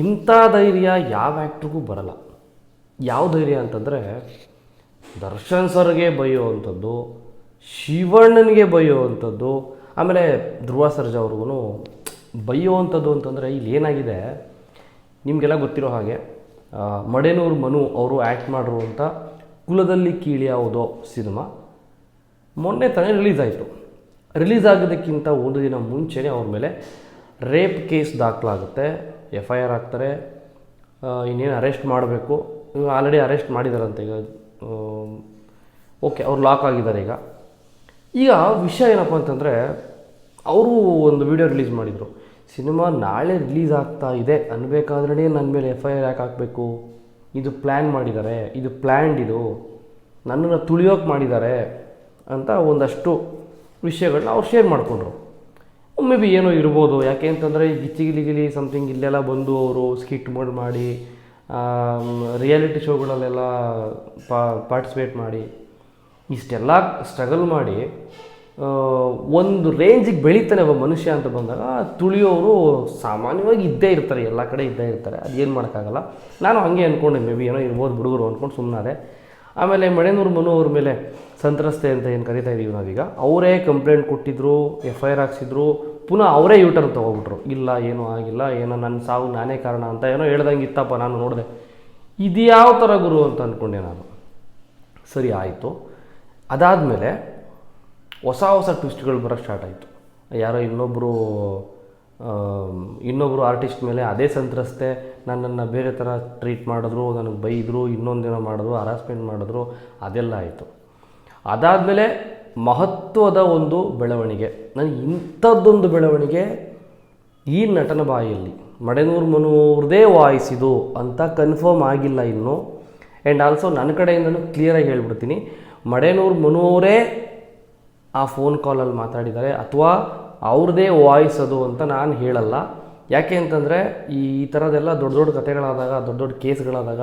ಇಂಥ ಧೈರ್ಯ ಯಾವ ಆ್ಯಕ್ಟ್ರಿಗೂ ಬರಲ್ಲ. ಯಾವ ಧೈರ್ಯ ಅಂತಂದರೆ ದರ್ಶನ್ ಸರ್ಗೆ ಬೈಯುವಂಥದ್ದು, ಶಿವಣ್ಣನಿಗೆ ಬೈಯುವಂಥದ್ದು, ಆಮೇಲೆ ಧ್ರುವ ಸರ್ಜಾ ಅವ್ರಿಗೂ ಬೈಯುವಂಥದ್ದು ಅಂತಂದರೆ ಇಲ್ಲಿ ಏನಾಗಿದೆ, ನಿಮಗೆಲ್ಲ ಗೊತ್ತಿರೋ ಹಾಗೆ ಮಡೇನೂರು ಮನು ಅವರು ಆ್ಯಕ್ಟ್ ಮಾಡಿರುವಂಥ ಕುಲದಲ್ಲಿ ಕೀಳಿ ಯಾವುದೋ ಸಿನಿಮಾ, ಮೊನ್ನೆ ತಾನೇ ರಿಲೀಸ್ ಆಯಿತು. ರಿಲೀಸ್ ಆಗೋದಕ್ಕಿಂತ ಒಂದು ದಿನ ಮುಂಚೆನೇ ಅವ್ರ ಮೇಲೆ ರೇಪ್ ಕೇಸ್ ದಾಖಲಾಗುತ್ತೆ. ಎಫ್ ಐ ಆರ್ ಹಾಕ್ತಾರೆ. ಇನ್ನೇನು ಅರೆಸ್ಟ್ ಮಾಡಬೇಕು. ಆಲ್ರೆಡಿ ಅರೆಸ್ಟ್ ಮಾಡಿದಾರಂತೆ ಈಗ ಓಕೆ ಅವ್ರು ಲಾಕ್ ಆಗಿದ್ದಾರೆ ಈಗ. ಈಗ ವಿಷಯ ಏನಪ್ಪ ಅಂತಂದರೆ, ಅವರು ಒಂದು ವಿಡಿಯೋ ರಿಲೀಸ್ ಮಾಡಿದರು. ಸಿನಿಮಾ ನಾಳೆ ರಿಲೀಸ್ ಆಗ್ತಾ ಇದೆ. ಅನ್ಬೇಕಾದ್ರೆ ನನ್ನ ಮೇಲೆ ಎಫ್ ಐ ಆರ್ ಯಾಕೆ ಹಾಕಬೇಕು? ಇದು ಪ್ಲ್ಯಾನ್ ಮಾಡಿದ್ದಾರೆ ಇದು ಪ್ಲ್ಯಾಂಡ್ ಇದು. ನನ್ನನ್ನು ತುಳಿಯೋಕೆ ಮಾಡಿದ್ದಾರೆ ಅಂತ ಒಂದಷ್ಟು ವಿಷಯಗಳನ್ನ ಅವ್ರು ಶೇರ್ ಮಾಡಿಕೊಂಡ್ರು. ಮೇ ಬಿ ಏನೋ ಇರ್ಬೋದು. ಯಾಕೆ ಅಂತಂದರೆ ಗಿಚ್ಚಿಗಿಲಿಗಿಲಿ ಸಮಥಿಂಗ್ ಇಲ್ಲೆಲ್ಲ ಬಂದು ಅವರು ಸ್ಕಿಟ್ ಮೋಡ್ ಮಾಡಿ ರಿಯಾಲಿಟಿ ಶೋಗಳಲ್ಲೆಲ್ಲ ಪಾರ್ಟಿಸಿಪೇಟ್ ಮಾಡಿ, ಇಷ್ಟೆಲ್ಲ ಸ್ಟ್ರಗಲ್ ಮಾಡಿ ಒಂದು ರೇಂಜಿಗೆ ಬೆಳೀತಾನೆ ಒಬ್ಬ ಮನುಷ್ಯ ಅಂತ ಬಂದಾಗ ತುಳಿಯೋರು ಸಾಮಾನ್ಯವಾಗಿ ಇದ್ದೇ ಇರ್ತಾರೆ. ಎಲ್ಲ ಕಡೆ ಇದ್ದೇ ಇರ್ತಾರೆ. ಅದೇನು ಮಾಡೋಕ್ಕಾಗಲ್ಲ. ನಾನು ಹಾಗೆ ಅಂದ್ಕೊಂಡೆ ಮೇ ಬಿ ಏನೋ ಇರ್ಬೋದು ಹುಡುಗರು ಅಂದ್ಕೊಂಡು ಸುಮ್ಮನಾದೆ ಆಮೇಲೆ ಮಣೆನೂರು ಮನು ಅವ್ರ ಮೇಲೆ ಸಂತ್ರಸ್ತೆ ಅಂತ ಏನು ಕರಿತಾ ಇದ್ದೀವಿ ನಾವೀಗ. ಅವರೇ ಕಂಪ್ಲೇಂಟ್ ಕೊಟ್ಟಿದ್ದರು ಎಫ್ ಐ ಆರ್ ಹಾಕ್ಸಿದ್ರು. ಪುನಃ ಅವರೇ ಯೂ ಟರ್ನ್ ತೊಗೊಬಿಟ್ರು. ಇಲ್ಲ, ಏನೂ ಆಗಿಲ್ಲ, ಏನೋ ನನ್ನ ಸಾವು ನಾನೇ ಕಾರಣ ಅಂತ ಏನೋ ಹೇಳ್ದಂಗೆ ಇತ್ತಪ್ಪ, ನಾನು ನೋಡಿದೆ. ಇದು ಯಾವ ಥರ ಗುರು ಅಂತ ಅಂದ್ಕೊಂಡೆ ನಾನು. ಸರಿ, ಆಯಿತು. ಅದಾದಮೇಲೆ ಹೊಸ ಹೊಸ ಟ್ವಿಸ್ಟ್ಗಳು ಬರೋಕ್ಕೆ ಸ್ಟಾರ್ಟ್ ಆಯಿತು. ಯಾರೋ ಇನ್ನೊಬ್ಬರು ಇನ್ನೊಬ್ಬರು ಆರ್ಟಿಸ್ಟ್ ಮೇಲೆ ಅದೇ ಸಂತ್ರಸ್ತೆ, ನನ್ನನ್ನು ಬೇರೆ ಥರ ಟ್ರೀಟ್ ಮಾಡಿದ್ರು, ನನಗೆ ಬೈದರು, ಇನ್ನೊಂದೇನೋ ಮಾಡಿದ್ರು ಹರಾಸ್ಮೆಂಟ್ ಮಾಡಿದ್ರು, ಅದೆಲ್ಲ ಆಯಿತು. ಅದಾದಮೇಲೆ ಮಹತ್ವದ ಒಂದು ಬೆಳವಣಿಗೆ. ನನಗೆ ಇಂಥದ್ದೊಂದು ಬೆಳವಣಿಗೆ ಈ ನಟನ ಬಾಯಲ್ಲಿ. ಮಡೆನೂರು ಮನು ವಾಯಿಸಿದು ಅಂತ ಕನ್ಫರ್ಮ್ ಆಗಿಲ್ಲ ಇನ್ನು. ಆ್ಯಂಡ್ ಆಲ್ಸೋ ನನ್ನ ಕಡೆಯಿಂದನೂ ಕ್ಲಿಯರಾಗಿ ಹೇಳ್ಬಿಡ್ತೀನಿ. ಮಡೆನೂರು ಮನು ಅವರೇ ಆ ಫೋನ್ ಕಾಲಲ್ಲಿ ಮಾತಾಡಿದ್ದಾರೆ. ಅಥವಾ ಅವ್ರದ್ದೇ ವಾಯ್ಸ್ ಅದು ಅಂತ ನಾನು ಹೇಳಲ್ಲ. ಯಾಕೆ ಅಂತಂದರೆ ಈ ಥರದ್ದೆಲ್ಲ ದೊಡ್ಡ ದೊಡ್ಡ ಕಥೆಗಳಾದಾಗ ದೊಡ್ಡ ದೊಡ್ಡ ಕೇಸ್ಗಳಾದಾಗ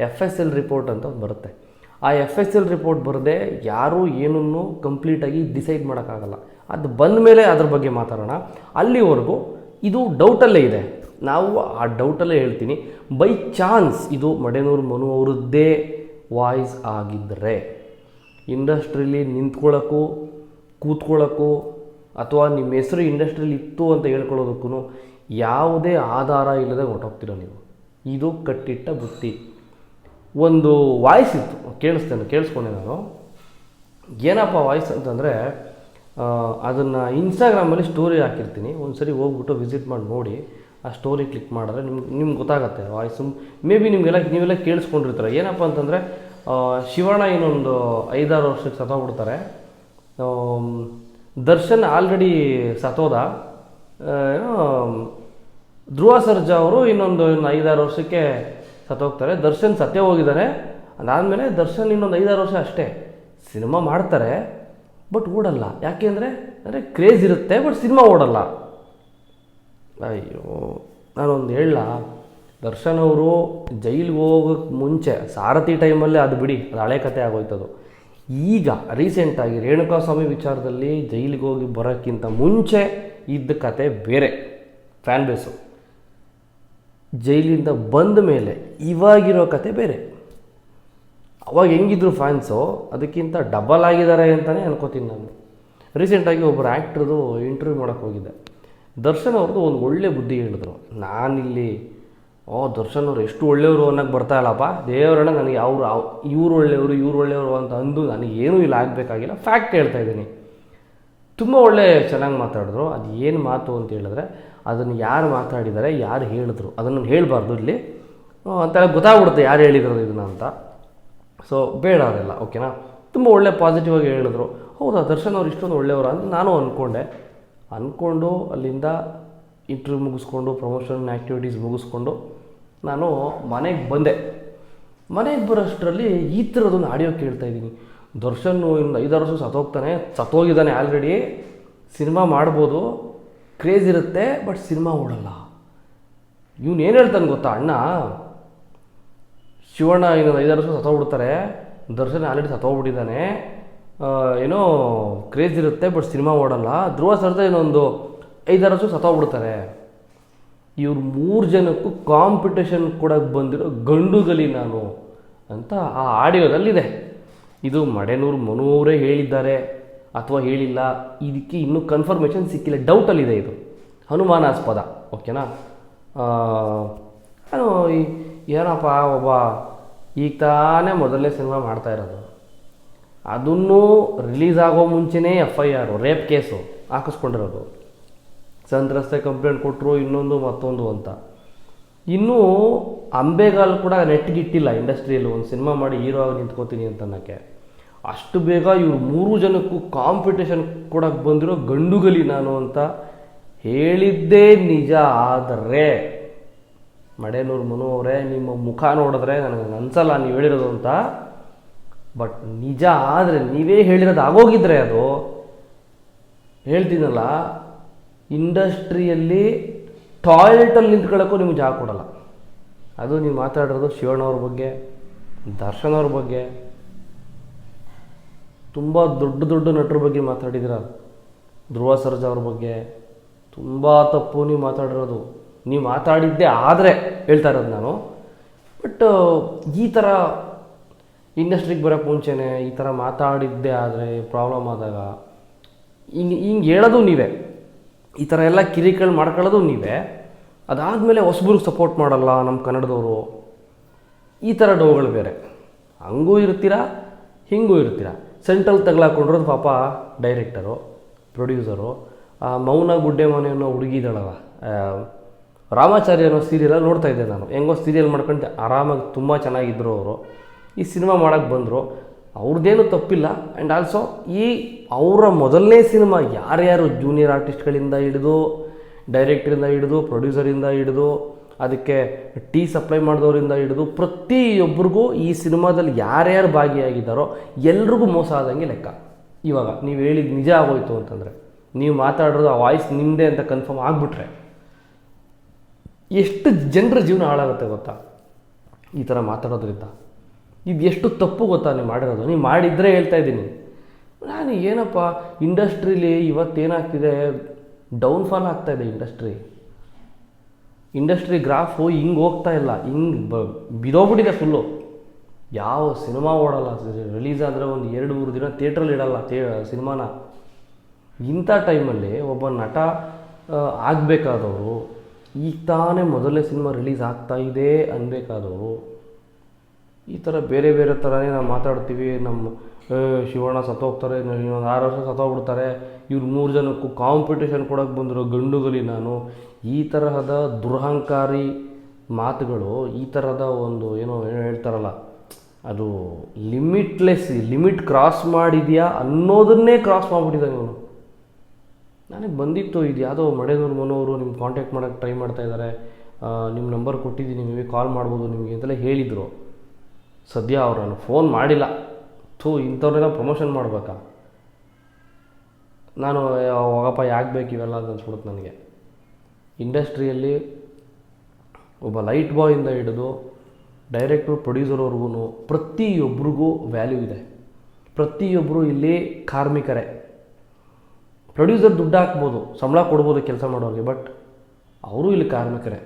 ಎಫ್ ಎಸ್ ಎಲ್ ರಿಪೋರ್ಟ್ ಅಂತ ಬರುತ್ತೆ. ಆ ಎಫ್ ಎಸ್ ಎಲ್ ರಿಪೋರ್ಟ್ ಬರದೆ ಯಾರೂ ಏನನ್ನು ಕಂಪ್ಲೀಟಾಗಿ ಡಿಸೈಡ್ ಮಾಡೋಕ್ಕಾಗಲ್ಲ. ಅದು ಬಂದ ಮೇಲೆ ಅದ್ರ ಬಗ್ಗೆ ಮಾತಾಡೋಣ. ಅಲ್ಲಿವರೆಗೂ ಇದು ಡೌಟಲ್ಲೇ ಇದೆ. ನಾವು ಆ ಡೌಟಲ್ಲೇ ಹೇಳ್ತೀನಿ. ಬೈ ಚಾನ್ಸ್ ಇದು ಮಡೆನೂರು ಮನು ಅವರದ್ದೇ ವಾಯ್ಸ್ ಆಗಿದ್ದರೆ ಇಂಡಸ್ಟ್ರೀಲಿ ನಿಂತ್ಕೊಳ್ಳೋಕ್ಕೂ ಕೂತ್ಕೊಳ್ಳೋಕ್ಕೂ ಅಥವಾ ನಿಮ್ಮ ಹೆಸರು ಇಂಡಸ್ಟ್ರೀಲಿ ಇತ್ತು ಅಂತ ಹೇಳ್ಕೊಳ್ಳೋದಕ್ಕೂ ಯಾವುದೇ ಆಧಾರ ಇಲ್ಲದೆ ಹೊರಟೋಗ್ತೀರ ನೀವು. ಇದು ಕಟ್ಟಿಟ್ಟ ಬುತ್ತಿ. ಒಂದು ವಾಯ್ಸ್ ಇತ್ತು. ಕೇಳಿಸ್ತೇನೆ, ಕೇಳಿಸ್ಕೊಂಡೆ ನಾನು. ಏನಪ್ಪ ವಾಯ್ಸ್ ಅಂತಂದರೆ ಅದನ್ನು ಇನ್ಸ್ಟಾಗ್ರಾಮಲ್ಲಿ ಸ್ಟೋರಿ ಹಾಕಿರ್ತೀನಿ. ಒಂದು ಸರಿ ಹೋಗ್ಬಿಟ್ಟು ವಿಸಿಟ್ ಮಾಡಿ ನೋಡಿ. ಆ ಸ್ಟೋರಿ ಕ್ಲಿಕ್ ಮಾಡಿದ್ರೆ ನಿಮ್ಗೆ ನಿಮ್ಗೆ ಗೊತ್ತಾಗತ್ತೆ ವಾಯ್ಸು. ಮೇ ಬಿ ನಿಮಗೆಲ್ಲ, ನೀವೆಲ್ಲ ಕೇಳಿಸ್ಕೊಂಡಿರ್ತಾರೆ. ಏನಪ್ಪ ಅಂತಂದರೆ ಶಿವಣ್ಣ ಇನ್ನೊಂದು ಐದಾರು ವರ್ಷಕ್ಕೆ ಸತ್ತೋಗ್ಬಿಡ್ತಾರೆ. ದರ್ಶನ್ ಆಲ್ರೆಡಿ ಸತೋದ ಧ್ರುವ ಸರ್ಜಾ ಅವರು ಇನ್ನೊಂದು ಇನ್ನು ಐದಾರು ವರ್ಷಕ್ಕೆ ಸತ್ತೋಗ್ತಾರೆ. ದರ್ಶನ್ ಸತ್ಯ ಹೋಗಿದ್ದಾರೆ ಅದಾದಮೇಲೆ ದರ್ಶನ್ ಇನ್ನೊಂದು ಐದಾರು ವರ್ಷ ಅಷ್ಟೇ. ಸಿನಿಮಾ ಮಾಡ್ತಾರೆ, ಬಟ್ ಓಡಲ್ಲ. ಯಾಕೆ ಅಂದರೆ ಅಂದರೆ ಕ್ರೇಜ್ ಇರುತ್ತೆ, ಬಟ್ ಸಿನಿಮಾ ಓಡಲ್ಲ. ಅಯ್ಯೋ, ನಾನೊಂದು ಹೇಳ ದರ್ಶನ್ ಅವರು ಜೈಲಿಗೆ ಹೋಗೋಕ್ಕೆ ಮುಂಚೆ, ಸಾರಥಿ ಟೈಮಲ್ಲೇ ಅದು ಬಿಡಿ, ಅದು ಹಳೆ ಕತೆ ಆಗೋಯ್ತದು. ಈಗ ರೀಸೆಂಟಾಗಿ ರೇಣುಕಾಸ್ವಾಮಿ ವಿಚಾರದಲ್ಲಿ ಜೈಲಿಗೆ ಹೋಗಿ ಬರೋಕ್ಕಿಂತ ಮುಂಚೆ ಇದ್ದ ಕತೆ ಬೇರೆ ಫ್ಯಾನ್ ಬೇಸು ಜೈಲಿಂದ ಬಂದ ಮೇಲೆ ಇವಾಗಿರೋ ಕತೆ ಬೇರೆ. ಅವಾಗ ಹೆಂಗಿದ್ರು ಫ್ಯಾನ್ಸು ಅದಕ್ಕಿಂತ ಡಬಲ್ ಆಗಿದ್ದಾರೆ ಅಂತಲೇ ಅನ್ಕೋತೀನಿ ನಾನು. ರೀಸೆಂಟಾಗಿ ಒಬ್ಬರು ಆ್ಯಕ್ಟ್ರದು ಇಂಟರ್ವ್ಯೂ ಮಾಡೋಕ್ಕೆ ಹೋಗಿದ್ದೆ. ದರ್ಶನ್ ಅವ್ರದ್ದು ಒಂದು ಒಳ್ಳೆ ಬುದ್ಧಿ ಹೇಳಿದ್ರು. ನಾನಿಲ್ಲಿ, ಓ, ದರ್ಶನ್ ಅವ್ರು ಎಷ್ಟು ಒಳ್ಳೆಯವರು ಅನ್ನೋಕ್ಕೆ ಬರ್ತಾ ಇಲ್ಲಪ್ಪ. ದೇವರಣ್ಣ, ನನಗೆ ಅವರು ಇವ್ರು ಒಳ್ಳೆಯವರು ಇವ್ರು ಒಳ್ಳೆಯವರು ಅಂತ ಅಂದು ನನಗೆ ಏನೂ ಇಲ್ಲ, ಆಗಬೇಕಾಗಿಲ್ಲ. ಫ್ಯಾಕ್ಟ್ ಹೇಳ್ತಾ ಇದ್ದೀನಿ. ತುಂಬ ಒಳ್ಳೆ ಚೆನ್ನಾಗಿ ಮಾತಾಡಿದ್ರು. ಅದು ಏನು ಮಾತು ಅಂತ ಹೇಳಿದ್ರೆ ಅದನ್ನು ಯಾರು ಮಾತಾಡಿದ್ದಾರೆ, ಯಾರು ಹೇಳಿದ್ರು? ಅದನ್ನು ಹೇಳಬಾರ್ದು ಇಲ್ಲಿ. ಅಂತೆಲ್ಲ ಗೊತ್ತಾಗ್ಬಿಡುತ್ತೆ ಯಾರು ಹೇಳಿದ್ರು ಇದನ್ನು ಅಂತ. ಸೊ ಬೇಡ ಅದೆಲ್ಲ ಓಕೆನಾ ತುಂಬ ಒಳ್ಳೆ ಪಾಸಿಟಿವ್ ಆಗಿ ಹೇಳಿದ್ರು. ಹೌದಾ, ದರ್ಶನ್ ಅವ್ರು ಇಷ್ಟೊಂದು ಒಳ್ಳೆಯವರು ಅಂತ ನಾನು ಅಂದ್ಕೊಂಡೆ ಅಂದ್ಕೊಂಡು ಅಲ್ಲಿಂದ ಇಂಟರ್ವ್ಯೂ ಮುಗಿಸ್ಕೊಂಡು ಪ್ರಮೋಷನ್ ಆ್ಯಕ್ಟಿವಿಟೀಸ್ ಮುಗಿಸ್ಕೊಂಡು ನಾನು ಮನೆಗೆ ಬಂದೆ. ಮನೆಗೆ ಬರೋಷ್ಟರಲ್ಲಿ ಈ ಥರದೊಂದು ಆಡಿಯೋ ಕೇಳ್ತಾ ಇದ್ದೀನಿ. ದರ್ಶನ್ ಇನ್ನು ಐದಾರು ವರ್ಷ ಸತ್ತೋಗ್ತಾನೆ, ಸತ್ತೋಗಿದ್ದಾನೆ ಆಲ್ರೆಡಿ ಸಿನಿಮಾ ಮಾಡ್ಬೋದು. ಕ್ರೇಜ್ ಇರುತ್ತೆ, ಬಟ್ ಸಿನಿಮಾ ಓಡಲ್ಲ. ಇವನು ಏನು ಹೇಳ್ತಾನೆ ಗೊತ್ತಾ? ಅಣ್ಣ, ಶಿವಣ್ಣ ಇನ್ನೊಂದು ಐದಾರು ವರ್ಷ ಸತ್ತೋಗ್ಬಿಡ್ತಾರೆ. ದರ್ಶನ್ ಆಲ್ರೆಡಿ ಸತ್ತೋಗ್ಬಿಟ್ಟಿದ್ದಾನೆ. ಏನೋ ಕ್ರೇಜ್ ಇರುತ್ತೆ, ಬಟ್ ಸಿನಿಮಾ ಓಡಲ್ಲ. ಧ್ರುವ ಸರ್ದ ಇನ್ನೊಂದು ಐದಾರು ವರ್ಷ ಸತ್ತೋಗ್ಬಿಡ್ತಾರೆ. ಇವ್ರು ಮೂರು ಜನಕ್ಕೂ ಕಾಂಪಿಟೇಷನ್ ಕೊಡಕ್ಕೆ ಬಂದಿರೋ ಗಂಡುಗಲಿ ನಾನು ಅಂತ ಆ ಆಡಿಯೋದಲ್ಲಿದೆ. ಇದು ಮಡೆನೂರು ಮನೂರೇ ಹೇಳಿದ್ದಾರೆ. ಅಥವಾ ಹೇಳಿಲ್ಲ, ಇದಕ್ಕೆ ಇನ್ನೂ ಕನ್ಫರ್ಮೇಷನ್ ಸಿಕ್ಕಿಲ್ಲ ಡೌಟಲ್ಲಿದೆ ಇದು. ಅನುಮಾನಾಸ್ಪದ ಓಕೆನಾ ನಾನು ಏನಪ್ಪ, ಒಬ್ಬ ಈಗ ತಾನೇ ಮೊದಲನೇ ಸಿನಿಮಾ ಮಾಡ್ತಾ ಇರೋದು. ಅದನ್ನು ರಿಲೀಸ್ ಆಗೋ ಮುಂಚೆನೇ F I R rape case ಹಾಕಿಸ್ಕೊಂಡಿರೋದು. ಸಂತ್ರಸ್ತೆ ಕಂಪ್ಲೇಂಟ್ ಕೊಟ್ಟರು ಇನ್ನೊಂದು ಮತ್ತೊಂದು ಅಂತ. ಇನ್ನೂ ಅಂಬೆಗಾಲ್ ಕೂಡ ನೆಟ್ಗಿಟ್ಟಿಲ್ಲ ಇಂಡಸ್ಟ್ರಿಯಲ್ಲಿ ಒಂದು ಸಿನಿಮಾ ಮಾಡಿ ಹೀರೋ ಆಗಿ ನಿಂತ್ಕೋತೀನಿ ಅಂತ ಅನ್ನೋಕ್ಕೆ. ಅಷ್ಟು ಬೇಗ ಇವರು ಮೂರು ಜನಕ್ಕೂ ಕಾಂಪಿಟೇಷನ್ ಕೊಡಕ್ಕೆ ಬಂದಿರೋ ಗಂಡುಗಲಿ ನಾನು ಅಂತ ಹೇಳಿದ್ದೇ ನಿಜ. ಆದರೆ ಮಡೇನೂರು ಮನು ಅವರೇ, ನಿಮ್ಮ ಮುಖ ನೋಡಿದ್ರೆ ನನಗೆ ಅನ್ಸಲ್ಲ ನೀವು ಹೇಳಿರೋದು ಅಂತ. ಬಟ್ ನಿಜ ಆದರೆ ನೀವೇ ಹೇಳಿರೋದು ಆಗೋಗಿದ್ರೆ ಅದು. ಹೇಳ್ತೀನಲ್ಲ, ಇಂಡಸ್ಟ್ರಿಯಲ್ಲಿ ಟಾಯ್ಲೆಟಲ್ಲಿ ನಿಂತ್ಕೊಳ್ಳೋಕ್ಕೂ ನಿಮ್ಗೆ ಜಾಗ ಕೊಡಲ್ಲ. ಅದು ನೀವು ಮಾತಾಡಿರೋದು ಶಿವಣ್ಣವ್ರ ಬಗ್ಗೆ ದರ್ಶನವ್ರ ಬಗ್ಗೆ. ತುಂಬ ದೊಡ್ಡ ದೊಡ್ಡ ನಟರ ಬಗ್ಗೆ ಮಾತಾಡಿದಿರ. ಧ್ರುವ ಸರ್ಜಾ ಅವ್ರ ಬಗ್ಗೆ ತುಂಬ ತಪ್ಪು ನೀವು ಮಾತಾಡಿರೋದು. ನೀವು ಮಾತಾಡಿದ್ದೇ ಆದರೆ ಹೇಳ್ತಾ ಇರೋದು ನಾನು. ಬಟ್ ಈ ಥರ ಇಂಡಸ್ಟ್ರಿಗೆ ಬರೋಕ್ಕೆ ಮುಂಚೆನೇ ಈ ಥರ ಮಾತಾಡಿದ್ದೆ ಆದರೆ ಪ್ರಾಬ್ಲಮ್ ಆದಾಗ ಹಿಂಗೆ ಹಿಂಗೆ ಹೇಳೋದು ನೀವೇ. ಈ ಥರ ಎಲ್ಲ ಕಿರಿಕಗಳು ಮಾಡ್ಕೊಳ್ಳೋದು ನೀವೇ. ಅದಾದಮೇಲೆ ಹೊಸಬ್ರಿಗೆ ಸಪೋರ್ಟ್ ಮಾಡಲ್ಲ ನಮ್ಮ ಕನ್ನಡದವರು. ಈ ಥರ ಡೋಗಳು ಬೇರೆ. ಹಂಗೂ ಇರ್ತೀರಾ, ಹಿಂಗೂ ಇರ್ತೀರಾ. ಸೆಂಟ್ರಲ್ ತಗಲಾಕೊಂಡಿರೋದು ಪಾಪ ಡೈರೆಕ್ಟರು, ಪ್ರೊಡ್ಯೂಸರು. ಆ ಮೌನ ಗುಡ್ಡೆ ಮನೆ ಅನ್ನೋ ಹುಡುಗಿ ಇದ್ದಾಳಲ್ಲ ರಾಮಾಚಾರ್ಯ ಅನ್ನೋ ಸೀರಿಯಲ್ ನೋಡ್ತಾ ಇದ್ದೆ ನಾನು. ಹೆಂಗೋ ಸೀರಿಯಲ್ ಮಾಡ್ಕೊಂಡು ಆರಾಮಾಗಿ ತುಂಬ ಚೆನ್ನಾಗಿದ್ದರು ಅವರು. ಈ ಸಿನಿಮಾ ಮಾಡೋಕ್ಕೆ ಬಂದರು. ಅವ್ರದ್ದೇನು ತಪ್ಪಿಲ್ಲ. ಆ್ಯಂಡ್ ಆಲ್ಸೋ ಈ ಅವರ ಮೊದಲನೇ ಸಿನಿಮಾ ಯಾರ್ಯಾರು ಜೂನಿಯರ್ ಆರ್ಟಿಸ್ಟ್ಗಳಿಂದ ಹಿಡಿದು ಡೈರೆಕ್ಟ್ರಿಂದ ಹಿಡಿದು ಪ್ರೊಡ್ಯೂಸರಿಂದ ಹಿಡಿದು ಅದಕ್ಕೆ ಟೀ ಸಪ್ಲೈ ಮಾಡಿದವರಿಂದ ಹಿಡಿದು ಪ್ರತಿಯೊಬ್ಬರಿಗೂ ಈ ಸಿನಿಮಾದಲ್ಲಿ ಯಾರ್ಯಾರು ಭಾಗಿಯಾಗಿದ್ದಾರೋ ಎಲ್ರಿಗೂ ಮೋಸ ಆದಂಗೆ ಲೆಕ್ಕ. ಇವಾಗ ನೀವು ಹೇಳಿದ ನಿಜ ಆಗೋಯ್ತು ಅಂತಂದರೆ, ನೀವು ಮಾತಾಡೋದು ಆ ವಾಯ್ಸ್ ನಿಮ್ಮದೇ ಅಂತ ಕನ್ಫರ್ಮ್ ಆಗಿಬಿಟ್ರೆ ಎಷ್ಟು ಜನರ ಜೀವನ ಹಾಳಾಗುತ್ತೆ ಗೊತ್ತಾ? ಈ ಥರ ಮಾತಾಡೋದ್ರಿಂದ. ಇದು ಎಷ್ಟು ತಪ್ಪು ಗೊತ್ತಾ ನೀವು ಮಾಡಿರೋದು? ನೀವು ಮಾಡಿದ್ರೆ ಹೇಳ್ತಾ ಇದ್ದೀನಿ. ನಾನು ಏನಪ್ಪ, ಇಂಡಸ್ಟ್ರೀಲಿ ಇವತ್ತೇನಾಗ್ತಿದೆ ಡೌನ್ಫಾಲ್ ಆಗ್ತಾಯಿದೆ ಇಂಡಸ್ಟ್ರಿ. ಇಂಡಸ್ಟ್ರಿ ಗ್ರಾಫು ಹಿಂಗೆ ಹೋಗ್ತಾ ಇಲ್ಲ, ಹಿಂಗೆ ಬ, ಬಿದೋಗ್ಬಿಟ್ಟಿದೆ ಫುಲ್ಲು ಯಾವ ಸಿನಿಮಾ ಓಡಲ್ಲ ರಿಲೀಸ್ ಆದರೆ ಒಂದು ಎರಡು, ಮೂರು ದಿನ ಥಿಯೇಟ್ರಲ್ಲಿ ಇಡಲ್ಲ ಥೇ ಸಿನಿಮಾನ ಇಂಥ ಟೈಮಲ್ಲಿ ಒಬ್ಬ ನಟ ಆಗಬೇಕಾದವರು ಈಗ ತಾನೇ ಮೊದಲನೇ ಸಿನಿಮಾ ರಿಲೀಸ್ ಆಗ್ತಾ ಇದೆ ಅನ್ಬೇಕಾದವರು, ಈ ಥರ ಬೇರೆ ಬೇರೆ ಥರನೇ ನಾವು ಮಾತಾಡ್ತೀವಿ ನಮ್ಮ ಶಿವಣ್ಣ ಸತ್ತೋಗ್ತಾರೆ, ಇನ್ನೊಂದು ಆರು ವರ್ಷ ಸತ್ತೋಗ್ಬಿಡ್ತಾರೆ ಇವ್ರು ಮೂರು ಜನಕ್ಕೂ ಕಾಂಪಿಟೇಷನ್ ಕೊಡೋಕ್ಕೆ ಬಂದಿರೋ ಗಂಡುಗಲಿ ನಾನು, ಈ ತರಹದ ದುರಹಂಕಾರಿ ಮಾತುಗಳು, ಈ ಥರದ ಒಂದು ಏನೋ ಹೇಳ್ತಾರಲ್ಲ, ಅದು ಲಿಮಿಟ್ಲೆಸ್ ಲಿಮಿಟ್ ಕ್ರಾಸ್ ಮಾಡಿದೆಯಾ ಅನ್ನೋದನ್ನೇ ಕ್ರಾಸ್ ಮಾಡಿಬಿಟ್ಟಿದ್ದಾನೆ ಇವನು. ನನಗೆ ಬಂದಿತ್ತು, ಇದು ಯಾವುದೋ ಮಡೇನೂರು ಮನೋರು ನಿಮ್ಮ ಕಾಂಟ್ಯಾಕ್ಟ್ ಮಾಡೋಕ್ಕೆ ಟ್ರೈ ಮಾಡ್ತಾ ಇದ್ದಾರೆ ನಿಮ್ಮ ನಂಬರ್ ಕೊಟ್ಟಿದ್ದೀನಿ, ನಿಮಗೆ ಕಾಲ್ ಮಾಡ್ಬೋದು ನಿಮಗೆ ಅಂತೆಲ್ಲ ಹೇಳಿದರು. ಸದ್ಯ ಅವ್ರು ನಾನು ಫೋನ್ ಮಾಡಿಲ್ಲ. ಥೂ, ಇಂಥವ್ರನ್ನೆಲ್ಲ ಪ್ರಮೋಷನ್ ಮಾಡಬೇಕಾ? ನಾನು ಹೋಗಪ್ಪ ಯಾಕೆ ಬೇಕು ಇವೆಲ್ಲ ಅಂತ ಅನ್ಸ್ಬಿಡುತ್ತೆ ನನಗೆ. ಇಂಡಸ್ಟ್ರಿಯಲ್ಲಿ ಒಬ್ಬ ಲೈಟ್ ಬಾಯಿಂದ ಹಿಡಿದು ಡೈರೆಕ್ಟ್ರು ಪ್ರೊಡ್ಯೂಸರ್ವರೆಗೂ ಪ್ರತಿಯೊಬ್ಬರಿಗೂ ವ್ಯಾಲ್ಯೂ ಇದೆ. ಪ್ರತಿಯೊಬ್ಬರು ಇಲ್ಲಿ ಕಾರ್ಮಿಕರೇ. ಪ್ರೊಡ್ಯೂಸರ್ ದುಡ್ಡು ಹಾಕ್ಬೋದು, ಸಂಬಳ ಕೊಡ್ಬೋದು ಕೆಲಸ ಮಾಡೋರಿಗೆ ಬಟ್ ಅವರು ಇಲ್ಲಿ ಕಾರ್ಮಿಕರೇ.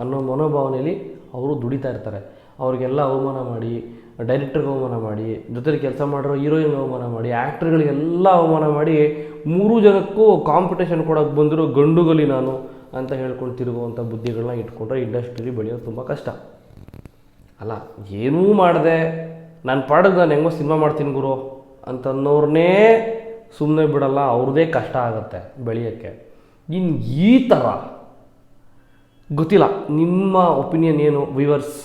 ಅನ್ನೋ ಮನೋಭಾವನೆಯಲ್ಲಿ ಅವರು ದುಡಿತಾ ಇರ್ತಾರೆ. ಅವ್ರಿಗೆಲ್ಲ ಅವಮಾನ ಮಾಡಿ ಡೈರೆಕ್ಟರ್ಗೆ ಅವಮಾನ ಮಾಡಿ, ಜೊತೆಲಿ ಕೆಲಸ ಮಾಡಿರೋ ಹೀರೋಯಿನ್ಗೆ ಅವಮಾನ ಮಾಡಿ ಆ್ಯಕ್ಟ್ರ್ಗಳಿಗೆಲ್ಲ ಅವಮಾನ ಮಾಡಿ ಮೂರು ಜನಕ್ಕೂ ಕಾಂಪಿಟೇಷನ್ ಕೊಡೋಕ್ಕೆ ಬಂದಿರೋ ಗಂಡುಗಲಿ ನಾನು ಅಂತ ಹೇಳ್ಕೊಂಡು ತಿರುಗುವಂಥ ಬುದ್ಧಿಗಳನ್ನ ಇಟ್ಕೊಂಡ್ರೆ ಇಂಡಸ್ಟ್ರಿ ಬೆಳೆಯೋದು ತುಂಬ ಕಷ್ಟ. ಅಲ್ಲ, ಏನೂ ಮಾಡಿದೆ, ನಾನು ಪಾಡಿಗೆ ನಾನು ಹೆಂಗೋ ಸಿನಿಮಾ ಮಾಡ್ತೀನಿ ಗುರು ಅಂತನ್ನೋರನ್ನೇ ಸುಮ್ಮನೆ ಬಿಡಲ್ಲ ಅವ್ರದ್ದೇ ಕಷ್ಟ ಆಗುತ್ತೆ ಬೆಳೆಯೋಕ್ಕೆ. ಇನ್ನು ಈ ಥರ ಗೊತ್ತಿಲ್ಲ, ನಿಮ್ಮ ಒಪಿನಿಯನ್ ಏನು ವಿವರ್ಸ್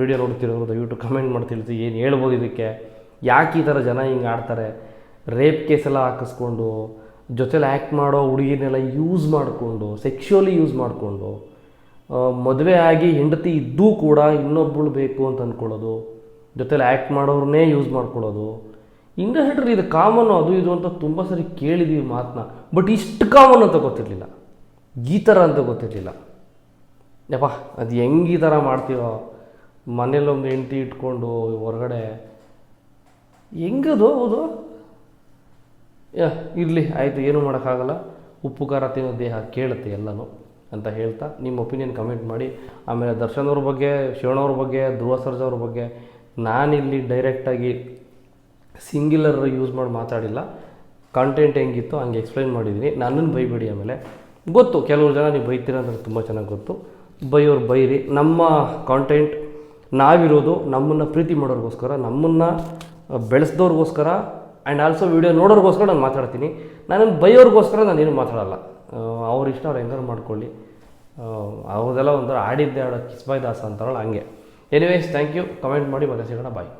ವಿಡಿಯೋ ನೋಡ್ತಿರೋರು ದಯವಿಟ್ಟು ಕಮೆಂಟ್ ಮಾಡಿ ತಿಳಿಸಿ, ಏನು ಹೇಳ್ಬೋದು ಇದಕ್ಕೆ? ಯಾಕೆ ಈ ಥರ ಜನ ಹಿಂಗೆ ಆಡ್ತಾರೆ? ರೇಪ್ ಕೇಸೆಲ್ಲ ಹಾಕಿಸ್ಕೊಂಡು, ಜೊತೆಲಿ ಆ್ಯಕ್ಟ್ ಮಾಡೋ ಹುಡುಗಿನೆಲ್ಲ ಯೂಸ್ ಮಾಡಿಕೊಂಡು ಸೆಕ್ಷುವಲಿ ಯೂಸ್ ಮಾಡಿಕೊಂಡು ಮದುವೆ ಆಗಿ ಹೆಂಡತಿ ಇದ್ದೂ ಕೂಡ ಇನ್ನೊಬ್ಬಳು ಬೇಕು ಅಂತ ಅಂದ್ಕೊಳ್ಳೋದು ಜೊತೆಲಿ ಆ್ಯಕ್ಟ್ ಮಾಡೋರನ್ನೇ ಯೂಸ್ ಮಾಡ್ಕೊಳ್ಳೋದು. ಇಂಡಸ್ಟ್ರಿ ಇದು ಕಾಮನ್ನು ಅದು, ಇದು ಅಂತ ತುಂಬ ಸರಿ ಕೇಳಿದ್ದೀವಿ ಮಾತನ್ನ ಬಟ್ ಇಷ್ಟು ಕಾಮನ್ ಅಂತ ಗೊತ್ತಿರಲಿಲ್ಲ. ಈ ಥರ ಅಂತ ಗೊತ್ತಿರಲಿಲ್ಲ. ಯಪ್ಪ, ಅದು ಹೆಂಗೆ ಈ ಥರ ಮಾಡ್ತೀರೋ ಮನೇಲೊಂದು ಹೆಂಡ್ತಿ ಇಟ್ಕೊಂಡು ಹೊರಗಡೆ ಹೆಂಗದು ಹೌದು? ಇರಲಿ, ಆಯಿತು, ಏನೂ ಮಾಡೋಕ್ಕಾಗಲ್ಲ. ಉಪ್ಪು, ಖಾರ ತಿನ್ನೋ ದೇಹ ಕೇಳುತ್ತೆ ಎಲ್ಲನೂ ಅಂತ ಹೇಳ್ತಾ, ನಿಮ್ಮ ಒಪಿನಿಯನ್ ಕಮೆಂಟ್ ಮಾಡಿ. ಆಮೇಲೆ ದರ್ಶನ್ ಅವ್ರ ಬಗ್ಗೆ, ಶಿವಣ್ಣ ಅವ್ರ ಬಗ್ಗೆ ಧ್ರುವ ಸರ್ಜವ್ರ ಅವ್ರ ಬಗ್ಗೆ, ನಾನಿಲ್ಲಿ ಡೈರೆಕ್ಟಾಗಿ ಸಿಂಗ್ಯುಲರ್ ಯೂಸ್ ಮಾಡಿ ಮಾತಾಡಿಲ್ಲ. ಕಾಂಟೆಂಟ್ ಹೆಂಗಿತ್ತು ಹಂಗೆ ಎಕ್ಸ್ಪ್ಲೈನ್ ಮಾಡಿದ್ದೀನಿ. ನನ್ನನ್ನು ಬೈಬೇಡಿ ಆಮೇಲೆ. ಗೊತ್ತು, ಕೆಲವರು ಜನ ನೀವು ಬೈತೀರ ಅಂತ ತುಂಬ ಚೆನ್ನಾಗಿ ಗೊತ್ತು. ಬೈಯೋರು ಬೈರಿ. ನಮ್ಮ ಕಾಂಟೆಂಟ್ ನಾವಿರೋದು ನಮ್ಮನ್ನು ಪ್ರೀತಿ ಮಾಡೋರಿಗೋಸ್ಕರ, ನಮ್ಮನ್ನು ಬೆಳೆಸ್ದವ್ರಿಗೋಸ್ಕರ ಆ್ಯಂಡ್ ಆಲ್ಸೋ ವೀಡಿಯೋ ನೋಡೋರಿಗೋಸ್ಕರ ನಾನು ಮಾತಾಡ್ತೀನಿ. ನಾನು ಬೈಯೋರಿಗೋಸ್ಕರ ನಾನು ಏನು ಮಾತಾಡಲ್ಲ ಅವ್ರ ಇಷ್ಟ ಅವ್ರು ಹೆಂಗಾರು ಮಾಡ್ಕೊಳ್ಳಿ. ಅವ್ರದೆಲ್ಲ ಒಂಥರ ಆಡಿದ್ದೆ ಆಡೋ ಕಿಸ್ಬಾಯ್ ದಾಸ ಅಂತಾರಲ್ಲ ಹಂಗೆ. ಎನಿವೇಸ್ ಥ್ಯಾಂಕ್ ಯು ಕಮೆಂಟ್ ಮಾಡಿ ಮತ್ತೆ ಸಿಗೋಣ. ಬಾಯ್